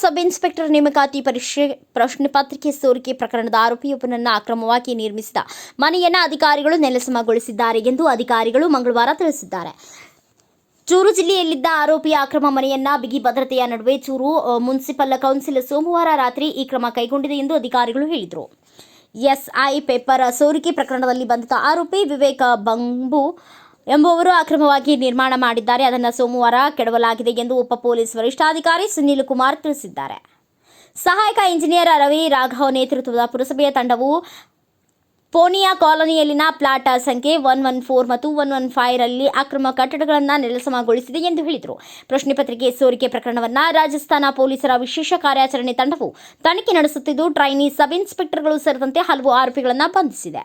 Sub inspector ನೇಮಕಾತಿ ಪರೀಕ್ಷೆ ಪ್ರಶ್ನೆ ಪತ್ರಿಕೆ ಸೋರಿಕೆ ಪ್ರಕರಣದ ಆರೋಪಿಯೊಬ್ಬನನ್ನು ಅಕ್ರಮವಾಗಿ ನಿರ್ಮಿಸಿದ ಮನೆಯನ್ನ ಅಧಿಕಾರಿಗಳು ನೆಲಸಮಗೊಳಿಸಿದ್ದಾರೆ ಎಂದು ಅಧಿಕಾರಿಗಳು ಮಂಗಳವಾರ ತಿಳಿಸಿದ್ದಾರೆ. ಚೂರು ಜಿಲ್ಲೆಯಲ್ಲಿದ್ದ ಆರೋಪಿಯ ಅಕ್ರಮ ಮನೆಯನ್ನ ಬಿಗಿ ಭದ್ರತೆಯ ನಡುವೆ ಚೂರು ಮುನ್ಸಿಪಲ್ ಕೌನ್ಸಿಲ್ ಸೋಮವಾರ ರಾತ್ರಿ ಈ ಕ್ರಮ ಕೈಗೊಂಡಿದೆ ಎಂದು ಅಧಿಕಾರಿಗಳು ಹೇಳಿದರು. ಎಸ್ಐ ಪೇಪರ್ ಸೋರಿಕೆ ಪ್ರಕರಣದಲ್ಲಿ ಬಂಧಿತ ಆರೋಪಿ ವಿವೇಕ ಬಂಬು ಎಂಬುವರು ಅಕ್ರಮವಾಗಿ ನಿರ್ಮಾಣ ಮಾಡಿದ್ದಾರೆ. ಅದನ್ನು ಸೋಮವಾರ ಕೆಡವಲಾಗಿದೆ ಎಂದು ಉಪ ಪೊಲೀಸ್ ವರಿಷ್ಠಾಧಿಕಾರಿ ಸುನೀಲ್ ಕುಮಾರ್ ತಿಳಿಸಿದ್ದಾರೆ. ಸಹಾಯಕ ಇಂಜಿನಿಯರ್ ರವಿ ರಾಘವ್ ನೇತೃತ್ವದ ಪುರಸಭೆಯ ತಂಡವು ಪೋನಿಯಾ ಕಾಲೋನಿಯಲ್ಲಿನ ಪ್ಲಾಟ್ ಸಂಖ್ಯೆ ಒನ್ ಒನ್ ಫೋರ್ ಮತ್ತು ಒನ್ ಒನ್ ಫೈವ್ ರಲ್ಲಿ ಅಕ್ರಮ ಕಟ್ಟಡಗಳನ್ನು ನೆಲಸಮಗೊಳಿಸಿದೆ ಎಂದು ಹೇಳಿದರು. ಪ್ರಶ್ನೆ ಪತ್ರಿಕೆ ಸೋರಿಕೆ ಪ್ರಕರಣವನ್ನು ರಾಜಸ್ಥಾನ ಪೊಲೀಸರ ವಿಶೇಷ ಕಾರ್ಯಾಚರಣೆ ತಂಡವು ತನಿಖೆ ನಡೆಸುತ್ತಿದ್ದು ಟ್ರೈನಿ ಸಬ್ ಇನ್ಸ್ಪೆಕ್ಟರ್ಗಳು ಸೇರಿದಂತೆ ಹಲವು ಆರೋಪಿಗಳನ್ನು ಬಂಧಿಸಿದೆ.